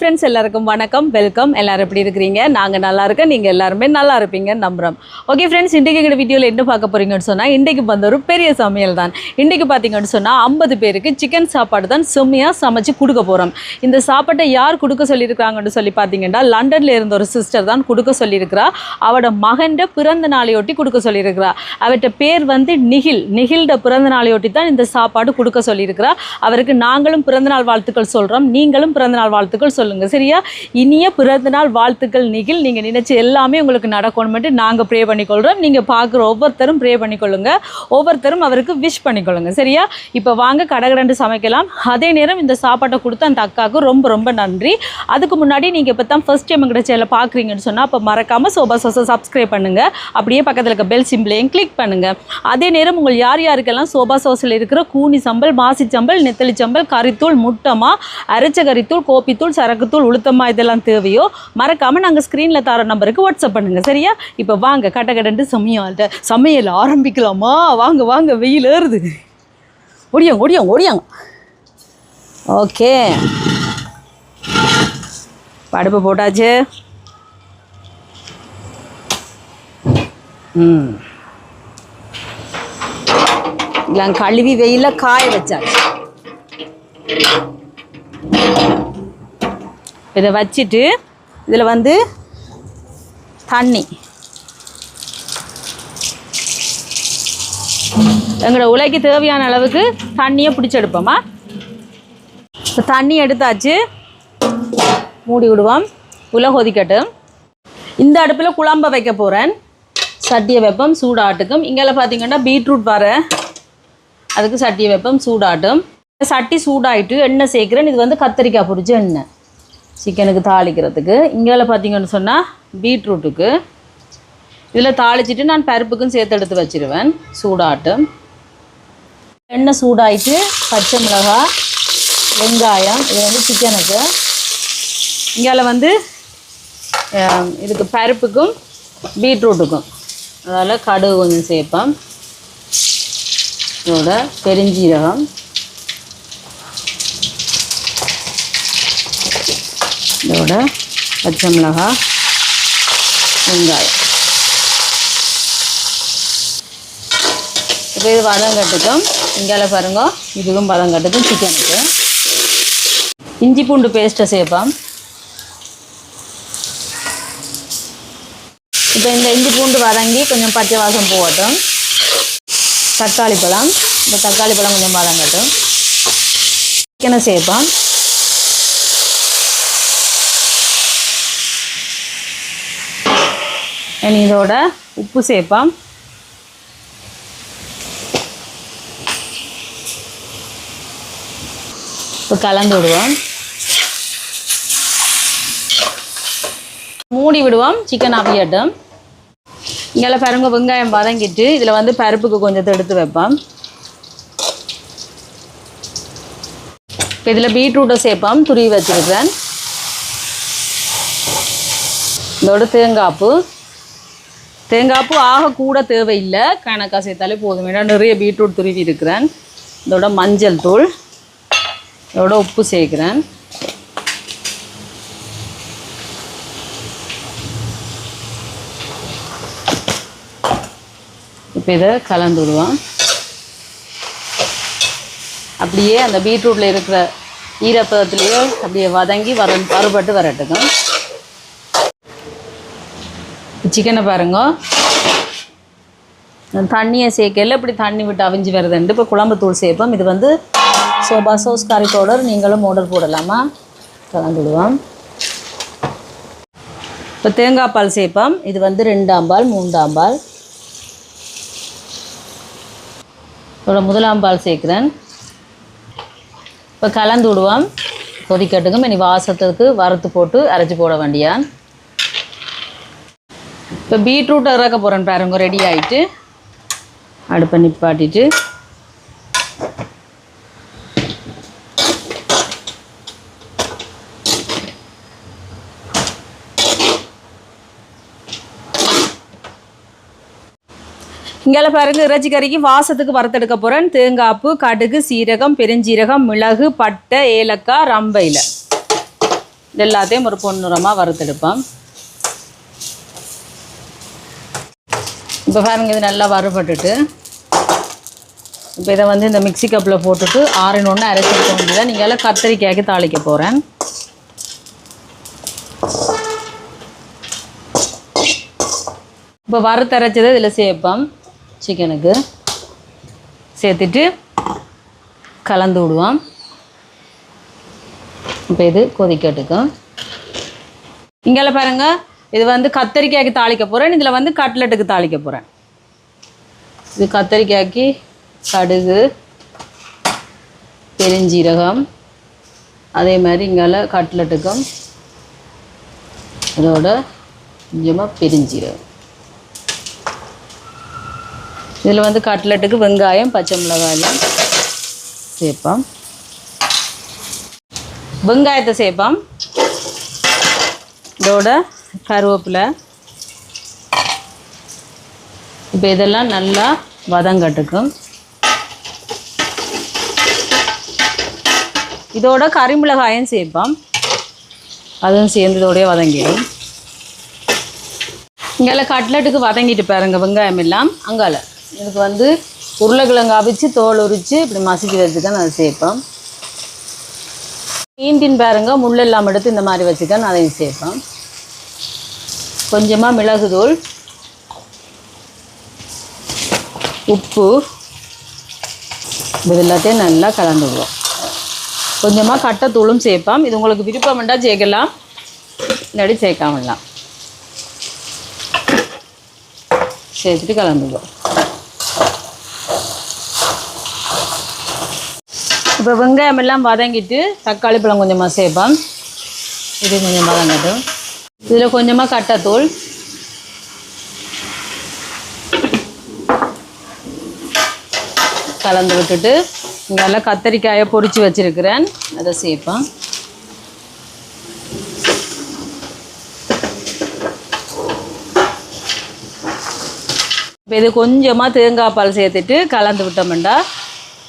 Friends எல்லாருக்கும் வணக்கம் welcome எல்லாரும் எப்படி இருக்கிறீங்க? நாங்கள் நல்லா இருக்கேன் நீங்கள் எல்லாருமே நல்லா இருப்பீங்கன்னு நம்புகிறோம் ஓகே ஃப்ரெண்ட்ஸ் இன்றைக்கு எங்கள் வீடியோவில் என்ன பார்க்க போகிறீங்கன்னு சொன்னால் இன்றைக்கு வந்து ஒரு பெரிய சமையல் தான். இன்றைக்கு பார்த்தீங்கன்னு சொன்னால் ஐம்பது பேருக்கு சிக்கன் சாப்பாடு தான் செம்மையாக சமைச்சு கொடுக்க போகிறோம் இந்த சாப்பாட்டை யார் கொடுக்க சொல்லியிருக்காங்கன்னு சொல்லி பார்த்தீங்கன்னா லண்டனில் இருந்த ஒரு சிஸ்டர் தான் கொடுக்க சொல்லியிருக்கிறா. அவட மகன்ட பிறந்த நாளையொட்டி கொடுக்க சொல்லியிருக்கிறா. அவட்ட பேர் வந்து நிகில். நிகில்ட பிறந்த நாளையொட்டி தான் இந்த சாப்பாடு கொடுக்க சொல்லியிருக்கிறா. அவருக்கு நாங்களும் பிறந்தநாள் வாழ்த்துக்கள் சொல்கிறோம் நீங்களும் பிறந்தநாள் வாழ்த்துக்கள் சொல்லுங்கள் சரியா? இனிய பிறந்தநாள் வாழ்த்துக்கள் நிகில். நீங்கள் நினைச்ச எல்லாமே உங்களுக்கு நடக்கணும்ட்டு நாங்கள் ப்ரே பண்ணிக்கொள்கிறோம் நீங்கள் பார்க்குற ஒவ்வொருத்தரும் ப்ரே பண்ணிக்கொள்ளுங்க. ஒவ்வொருத்தரும் அவருக்கு விஷ் பண்ணிக்கொள்ளுங்க. சரியா? இப்போ வாங்க கடகடண்டு சமைக்கலாம். அதே நேரம் இந்த சாப்பாட்டை கொடுத்த அந்த அக்காவுக்கு ரொம்ப ரொம்ப நன்றி. அதுக்கு முன்னாடி நீங்கள் இப்போ தான் ஃபஸ்ட் டைம் எங்கிட்ட சேனலை பார்க்குறீங்கன்னு சொன்னால் அப்போ மறக்காமல் சோபா சோசை சப்ஸ்கிரைப் பண்ணுங்கள் அப்படியே பக்கத்தில் இருக்க பெல் சிம்பிளையும் கிளிக் பண்ணுங்கள் அதே நேரம் உங்கள் யார் யாருக்கெல்லாம் சோபா சோஸில் இருக்கிற கூனி சம்பல் மாசி சம்பல் நெத்தலி சம்பல் கறித்தூள் முட்டமா அரைச்ச கறித்தூள் கோப்பித்தூள் மிளகுத்தூள் உளுத்தமா இதெல்லாம் தேவையோ மறக்காமல் நாங்கள் ஸ்க்ரீனில் தர நம்பருக்கு வாட்ஸ்அப் பண்ணுங்கள் சரியா? இப்போ வாங்க கட்ட கடண்டு சமையல் சமையல் ஆரம்பிக்கலாமா? வாங்க வாங்க வெயில் ஏறுது. ஓடியாங்க ஓடியாங்க ஓடியாங்க. ஓகே. படுப்பு போட்டாச்சு. ம். கழுவி வெயில காய வச்சாச்சு. இதை வச்சுட்டு இதில் வந்து தண்ணி. எங்களோட உலைக்கு தேவையான அளவுக்கு தண்ணியை பிடிச்செடுப்போமா. இப்போ தண்ணி எடுத்தாச்சு. மூடி விடுவோம். உலை கொதிக்கட்டும். இந்த அடுப்பில் குழம்ப வைக்க போகிறேன். சட்டியை வைப்போம் சூடாட்டுக்கும் இங்கெல்லாம் பார்த்தீங்கன்னா பீட்ரூட் வர அதுக்கு சட்டியை வைப்போம் சூடாட்டும் சட்டி சூடாயிட்டு எண்ணெய் சேர்க்குறேன். இது வந்து கத்திரிக்காய் பொரிச்ச எண்ணெய். சிக்கனுக்கு தாளிக்கிறதுக்கு. இங்கே பார்த்தீங்கன்னு சொன்னால் பீட்ரூட்டுக்கு. இதில் தாளிச்சிட்டு நான் பருப்புக்கும் சேர்த்து எடுத்து வச்சிருவேன். சூடாட்டும் எண்ணெய் சூடாயிட்டு பச்சை மிளகாய் வெங்காயம் இது வந்து சிக்கனுக்கு. இங்கால வந்து இதுக்கு பருப்புக்கும் பீட்ரூட்டுக்கும். அதில் கடுகு கொஞ்சம் சேர்ப்பேன். இதோட பெருஞ்சீரகம். இதோட பச்சை மிளகாய் வெங்காயம். இப்போ இது வதம் கட்டுக்கும் இங்கால பாருங்க இதுவும் வதம் கட்டுக்கும் சிக்கனுக்கு இஞ்சி பூண்டு பேஸ்ட்டை சேர்ப்போம். இப்போ இந்த இஞ்சி பூண்டு வதங்கி கொஞ்சம் பச்சை வாசம் போகட்டும். தக்காளி பழம். இந்த தக்காளி பழம் கொஞ்சம் வதங்கட்டும். சிக்கனை சேர்ப்போம். இனி இதோட உப்பு சேர்ப்போம். இப்போ கலந்து விடுவோம். மூடி விடுவோம். சிக்கன் அவியட்டும் இங்கே பாருங்க வெங்காயம் வதங்கிட்டு இதில் வந்து பருப்புக்கு கொஞ்சத்தை எடுத்து வைப்போம். இப்போ இதில் பீட்ரூட்டை சேர்ப்போம். துருவி வச்சுருக்கேன் இதோட தேங்காய்ப்பு தேங்காய்ப்பு ஆக கூட தேவையில்லை. கணக்காக சேர்த்தாலே போதும். ஏன்னா நிறைய பீட்ரூட் துருவி இருக்கிறேன். இதோட மஞ்சள் தூள். இதோட உப்பு சேர்க்குறேன். இப்போ இதை கலந்து விடுவான் அப்படியே அந்த பீட்ரூட்டில் இருக்கிற ஈரப்பதத்துலேயோ அப்படியே வதங்கி வர வறுபட்டு வரட்டுக்கும் சிக்கனை பாருங்க. தண்ணியை சேர்க்கல இப்படி தண்ணி விட்டு அவிஞ்சு வருதுண்டு இப்போ குழம்பு தூள் சேர்ப்போம். இது வந்து சோபா சோஸ் கறி பவுடர். நீங்களும் ஆர்டர் போடலாமா? கலந்துடுவோம். இப்போ தேங்காய் பால் சேர்ப்போம். இது வந்து ரெண்டாம் பால் மூன்றாம் பால். இதோட முதலாம் பால் சேர்க்குறேன். இப்போ கலந்து விடுவோம். கொதிக்கட்டுக்கும் இனி வாசத்துக்கு வறுத்து போட்டு அரைச்சி போட வேண்டியான் இப்போ பீட்ரூட் இறக்க போகிறேன் பாருங்க ரெடி ஆயிட்டு. அடுப்பை நிப்பாட்டிட்டு. இங்கால பாருங்க இறைச்சி கறிக்கு வாசத்துக்கு வறுத்தெடுக்க போகிறேன் தேங்காய்ப்பு கடுகு சீரகம் பெருஞ்சீரகம் மிளகு பட்டை ஏலக்காய் ரம்பையில். இது எல்லாத்தையும் ஒரு பொன்னிறமாக வறுத்தெடுப்போம். இப்போ பாருங்க இது நல்லா வறுபட்டுட்டு. இப்போ இதை வந்து இந்த மிக்ஸி கப்பில் போட்டுட்டு ஆறினொன்று அரைச்சி வேண்டியதான் நீங்கள் எல்லாம் கத்திரிக்காய்க்கு தாளிக்க போகிறேன் இப்போ வறுத்தரைச்சதை இதில் சேர்ப்போம். சிக்கனுக்கு. சேர்த்துட்டு கலந்து விடுவோம். இப்போ இது கொதிக்கட்டுக்கும் இங்கே பாருங்க இது வந்து கத்தரிக்காய்க்கு தாளிக்க போகிறேன் இதில் வந்து கட்லெட்டுக்கு தாளிக்க போகிறேன் இது கத்தரிக்காய்க்கு கடுகு பெருஞ்சீரகம் அதே மாதிரி இங்கால கட்லெட்டுக்கும் இதோட கொஞ்சமாக பெருஞ்சீரகம். இதில் வந்து கட்லெட்டுக்கு வெங்காயம் பச்சை மிளகாயெல்லாம் சேர்ப்போம். வெங்காயத்தை சேர்ப்போம். இதோட கருவேப்பிலை. இப்போ இதெல்லாம் நல்லா வதங்கட்டுக்கும் இதோட கறிமிளகாயும் சேர்ப்போம். அதுவும் சேர்ந்து இதோடய வதங்கிடும். இங்கெல்லாம் கட்லெட்டுக்கு வதங்கிட்டு பாருங்க வெங்காயம் எல்லாம். அங்கால. இதுக்கு வந்து உருளைக்கிழங்கு அவிச்சு தோல் உரித்து இப்படி மசிச்சு வச்சுக்க நான் சேர்ப்போம். மீன்பின் பாருங்க முள் எல்லாம் எடுத்து இந்த மாதிரி வச்சுக்க நான் அதையும் சேர்ப்பேன் கொஞ்சமாக மிளகுதூள் உப்பு. இது எல்லாத்தையும் நல்லா கலந்து விடுவோம் கொஞ்சமாக கட்டைத்தூளும் சேர்ப்பாம். இது உங்களுக்கு விருப்பம் வேண்டாம் சேர்க்கலாம். இல்லாட்டி சேர்க்காமலாம் சேர்த்துட்டு கலந்துடுவோம் இப்போ வெங்காயம் எல்லாம் வதங்கிட்டு தக்காளி பழம் கொஞ்சமாக சேர்ப்போம். இது கொஞ்சம் வதங்கட்டும். இதில் கொஞ்சமாக கட்டைத்தூள். கலந்து விட்டுட்டு இங்கே எல்லாம் கத்தரிக்காயை பொறிச்சு வச்சிருக்கிறேன். அதை சேர்ப்பேன் இப்போ இது கொஞ்சமாக தேங்காய் பால் சேர்த்துட்டு கலந்து விட்டோம்டா.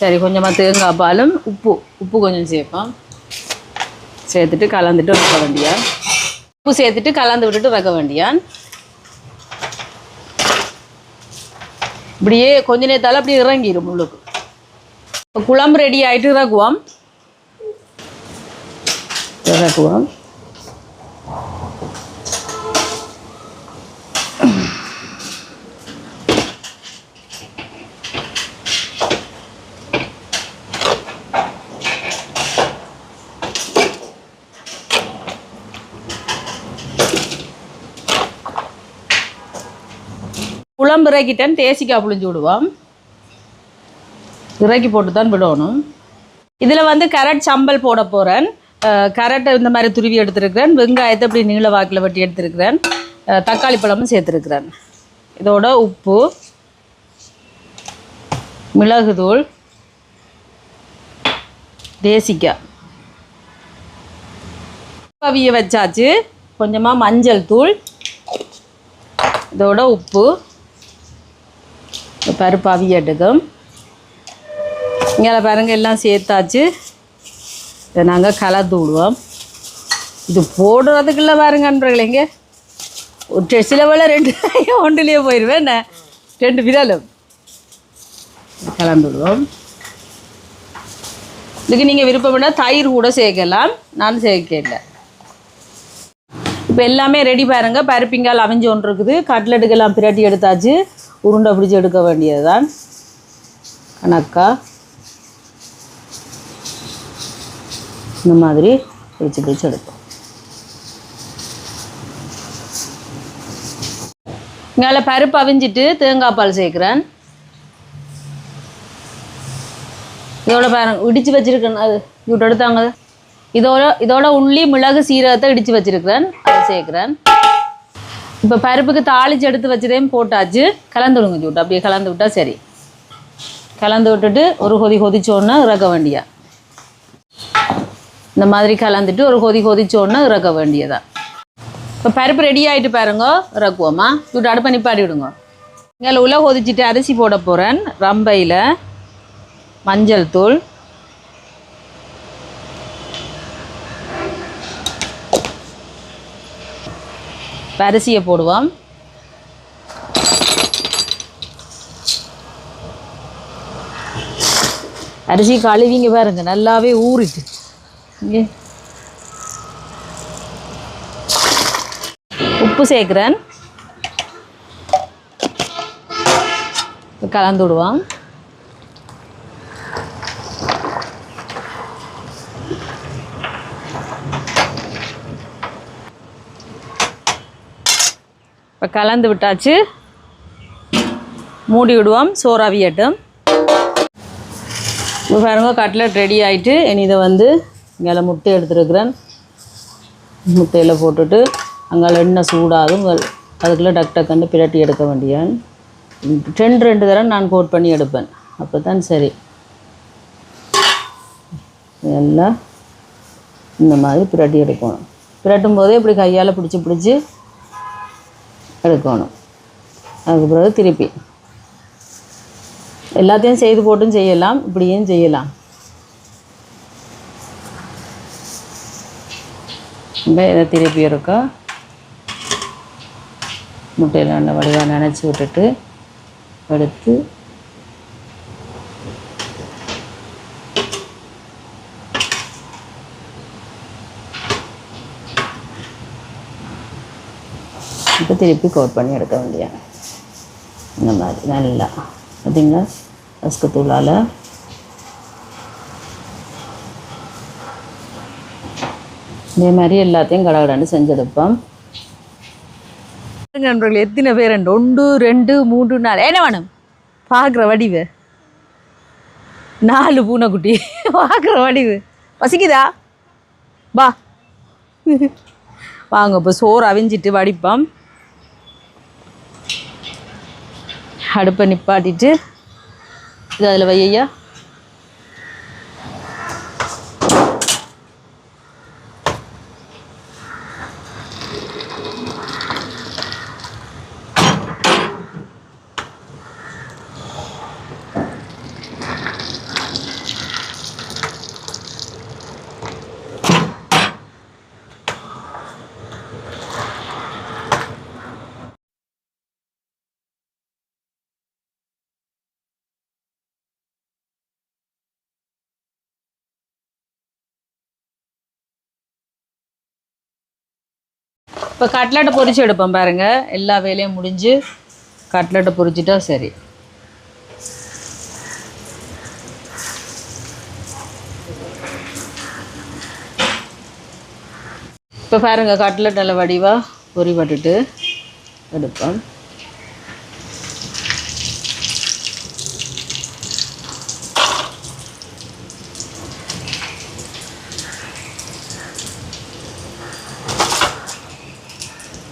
சரி கொஞ்சமாக தேங்காய் பாலும் உப்பு உப்பு கொஞ்சம் சேர்ப்பேன் சேர்த்துட்டு கலந்துட்டு வைக்க வேண்டியா உப்பு சேர்த்துட்டு கலந்து விட்டுட்டு வைக்க வேண்டியான். இப்படியே கொஞ்ச நேரத்தால் அப்படியே இறங்கிடும் உள்ளுக்கு. குழம்பு ரெடி ஆகிட்டு இறக்குவோம். இறக்குவோம். குழம்பு இறக்கிட்டேன் தேசிக்காய் புளிஞ்சு விடுவோம். இறக்கி போட்டு தான் விடணும். இதில் வந்து கரட் சம்பல் போட போகிறேன் கரட்டை இந்த மாதிரி துருவி எடுத்துருக்கிறேன். வெங்காயத்தை இப்படி நீள வாக்கில் வெட்டி எடுத்துருக்கிறேன். தக்காளி பழமும் சேர்த்துருக்கிறேன். இதோட உப்பு மிளகுதூள் தேசிக்காய் அவிய வச்சாச்சு. கொஞ்சமாக மஞ்சள் தூள். இதோட உப்பு. பருப்பு அவியட்டுக்கும் இங்கே பாருங்க எல்லாம் சேர்த்தாச்சு. இதை நாங்கள் கலந்து விடுவோம் இது போடுறதுக்குள்ள பாருங்க நண்பர்களேங்க ஒரு சில வேளை ரெண்டு ஒன்றுலேயே போயிடுவேன் என்ன? ரெண்டு விரலும். கலந்து விடுவோம் இதுக்கு நீங்கள் விருப்பம்னா தயிர் கூட சேர்க்கலாம். நான் சேர்க்கல இப்போ எல்லாமே ரெடி பாருங்க. பருப்பிங்கால் அவிஞ்சு ஒன்று இருக்குது கட்லெட்டுக்கெல்லாம் பிரட்டி எடுத்தாச்சு. உருண்டை பிடிச்சி எடுக்க வேண்டியது தான் கணக்கா? இந்த மாதிரி பிடிச்சி பிடிச்சி எடுப்போம். இங்கால பருப்பு அவிஞ்சிட்டு தேங்காய் பால் சேர்க்குறேன். இதோட பாருங்க இடித்து வச்சிருக்கேன். அது இவ்வளோ எடுத்தாங்க. இதோட இதோட உள்ளி மிளகு சீரகத்தை இடித்து வச்சிருக்கிறேன். அதை சேர்க்குறேன். இப்போ பருப்புக்கு தாளிச்சு எடுத்து வச்சதையும் போட்டாச்சு. கலந்து விடுங்க சூட்டு அப்படியே கலந்து விட்டா சரி. கலந்து விட்டுட்டு ஒரு கொதி கொதிச்சோன்னா இறக்க வேண்டியா இந்த மாதிரி கலந்துட்டு ஒரு கொதி கொதிச்சோன்னா இறக்க வேண்டியதா. இப்போ பருப்பு ரெடி ஆகிட்டு பாருங்க. இறக்குவோமா? சூட்டு அடுப்பை நிப்பாட்டி விடுங்க. இங்கே உள்ள கொதிச்சிட்டு அரிசி போட போகிறேன் ரம்பையில் மஞ்சள் தூள். அரிசியை போடுவோம். அரிசி கழுவிங்க பாருங்க நல்லாவே ஊறிட்டு. இங்கே. உப்பு சேர்க்குறேன். கலந்து விடுவான் இப்போ கலந்து விட்டாச்சு. மூடி விடுவோம் சோறாவியட்டும் இப்போ பாருங்க கட்லட் ரெடி ஆகிட்டு இனி இதை வந்து இங்கே முட்டை எடுத்துருக்குறேன். முட்டையில் போட்டுட்டு அங்கே எண்ணெய் சூடாதும் அதுக்குள்ளே டக் டக்குன்னு பிரட்டி எடுக்க வேண்டியான். ரெண்டு ரெண்டு தடவை நான் கோட் பண்ணி எடுப்பேன். அப்போ தான் சரி. எல்லாம் இந்த மாதிரி பிரட்டி எடுக்கணும். பிரட்டும் போதே இப்படி கையால் பிடிச்சி பிடிச்சி எடுக்கணும். அதுக்கு பிறகு திருப்பி. எல்லாத்தையும் செய்து போட்டும் செய்யலாம் இப்படியும் செய்யலாம். இப்போ இதை திருப்பி இருக்கோ முட்டையில் நல்ல வடிவாக நினச்சி விட்டுட்டு எடுத்து இப்போ திருப்பி கோட் பண்ணி எடுக்க வேண்டிய இந்த மாதிரி நல்லா. பார்த்தீங்களா ரஸ்க்கு தூளால் இதே மாதிரி எல்லாத்தையும் கடகடன்னு செஞ்செடுப்போம். நண்பர்கள் எத்தனை பேர் ரெண்டு? ஒன்று ரெண்டு மூன்று நாலு. என்ன வேணும்? பார்க்குற வடிவு. நாலு பூனைக்குட்டி. பார்க்குற வடிவு. பசிக்குதா? வா. வாங்க இப்போ சோறு அவிஞ்சிட்டு வடிப்போம். அடுப்பை நிப்பாட்டிட்டு இது அதில் வையா இப்போ கட்லெட்டை பொரிச்சு எடுப்போம் பாருங்க. எல்லா வேலையும் முடிஞ்சு கட்லெட்டை பொரிச்சிட்டா சரி. இப்போ பாருங்க கட்லெட் நல்ல வடிவாக பொரி பட்டுட்டு எடுப்போம்.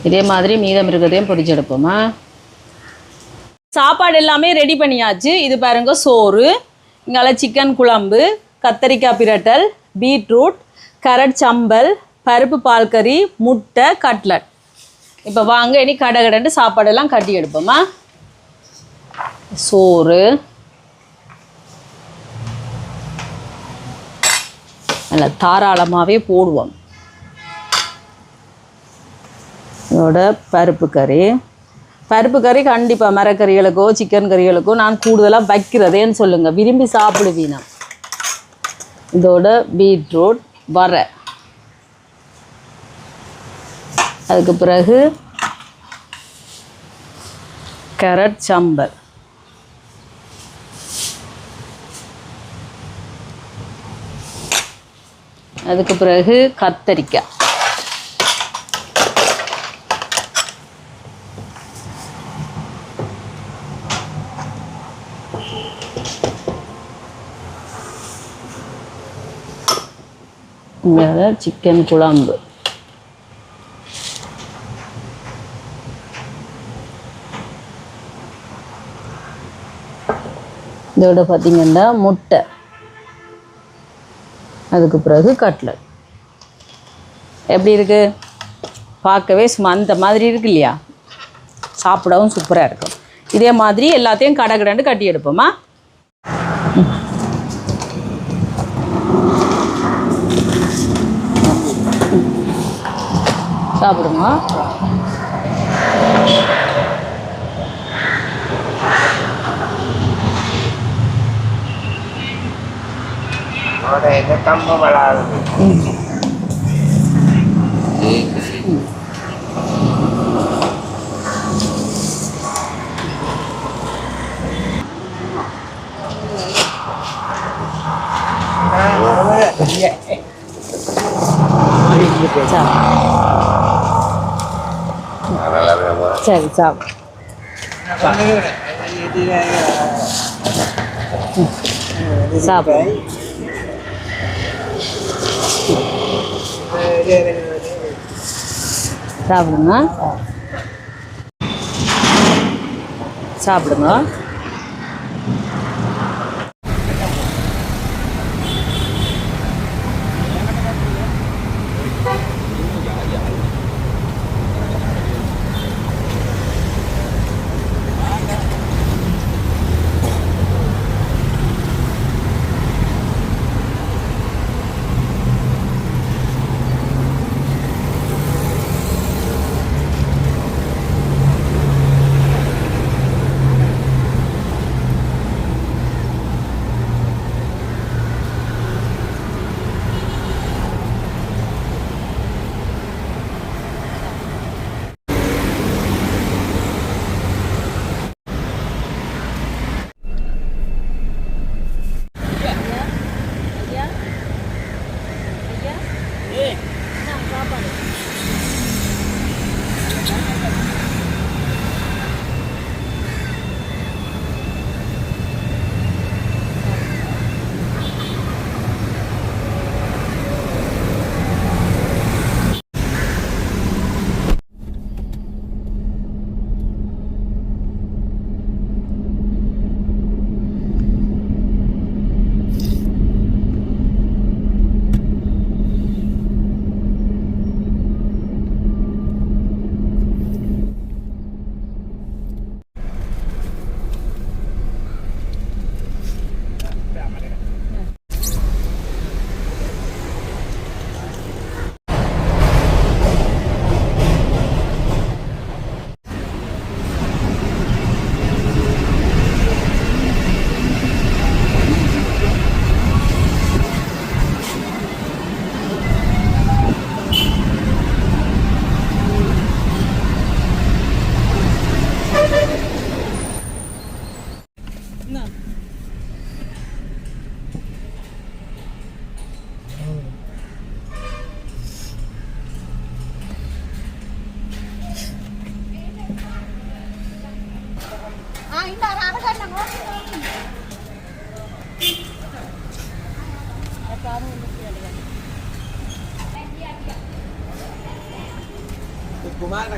இதே மாதிரி மீதம் இருக்கிறதையும் பொரிச்செடுப்போமா சாப்பாடு எல்லாமே ரெடி பண்ணியாச்சு. இது பாருங்க சோறு இங்கால சிக்கன் குழம்பு கத்தரிக்காய் பிரட்டல் பீட்ரூட் கரட் சம்பல் பருப்பு பால் கறி முட்டை கட்லட் இப்போ வாங்க இனி கடை கடண்டு சாப்பாடெல்லாம் கட்டி எடுப்போமா? சோறு. நல்லா தாராளமாகவே போடுவோம். இதோட பருப்பு கறி. பருப்பு கறி கண்டிப்பாக மரக்கறிகளுக்கோ சிக்கன் கறிகளுக்கோ நான் கூடுதலாக வைக்கிறதேன்னு சொல்லுங்கள் விரும்பி சாப்பிடுவீனா? இதோட பீட்ரூட் வர அதுக்கு பிறகு கேரட் சம்பல். அதுக்கு பிறகு கத்தரிக்காய். இங்கே சிக்கன் குழம்பு. இதோட பார்த்தீங்கன்னா முட்டை. அதுக்கு பிறகு கட்லட். எப்படி இருக்கு? பார்க்கவே சும்மா அந்த மாதிரி இருக்கு இல்லையா? சாப்பிடவும் சூப்பராக இருக்கும். இதே மாதிரி எல்லாத்தையும் கடை கடண்டு கட்டி எடுப்போமா? சாப்பிடுங்க கம்பு வளாது Yeah. சரி சார் சாப்பிடும் சாப்பிடுங்க சாப்பிடுங்க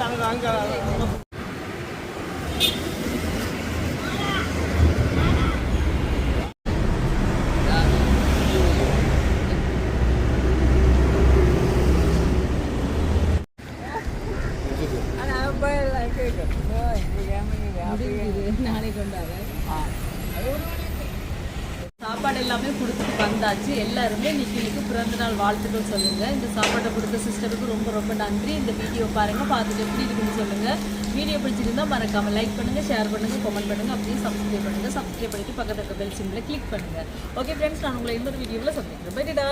சாப்பிடுங்க சாப்பாடு எல்லாமே கொடுத்துட்டு வந்தாச்சு. எல்லாருமே இன்னைக்கு பிறந்த பிறந்தநாள் வாழ்த்துக்கள் சொல்லுங்க. இந்த சாப்பாட்டை கொடுத்த சிஸ்டருக்கு ரொம்ப ரொம்ப நன்றி. இந்த வீடியோ பாருங்க பார்த்துட்டு எப்படி இருக்குன்னு சொல்லுங்க. வீடியோ பிடிச்சிருந்தா மறக்காம லைக் பண்ணுங்க ஷேர் பண்ணுங்க கமெண்ட் பண்ணுங்க அப்படியே சப்ஸ்கிரைப் பண்ணுங்க. சப்ஸ்கிரைப் பண்ணிட்டு பக்கத்துல இருக்க பெல் சிம்ல கிளிக் பண்ணுங்க. ஓகே ஃப்ரெண்ட்ஸ் நான் உங்களை இன்னொரு வீடியோவில் சந்திக்கிறேன். பைடா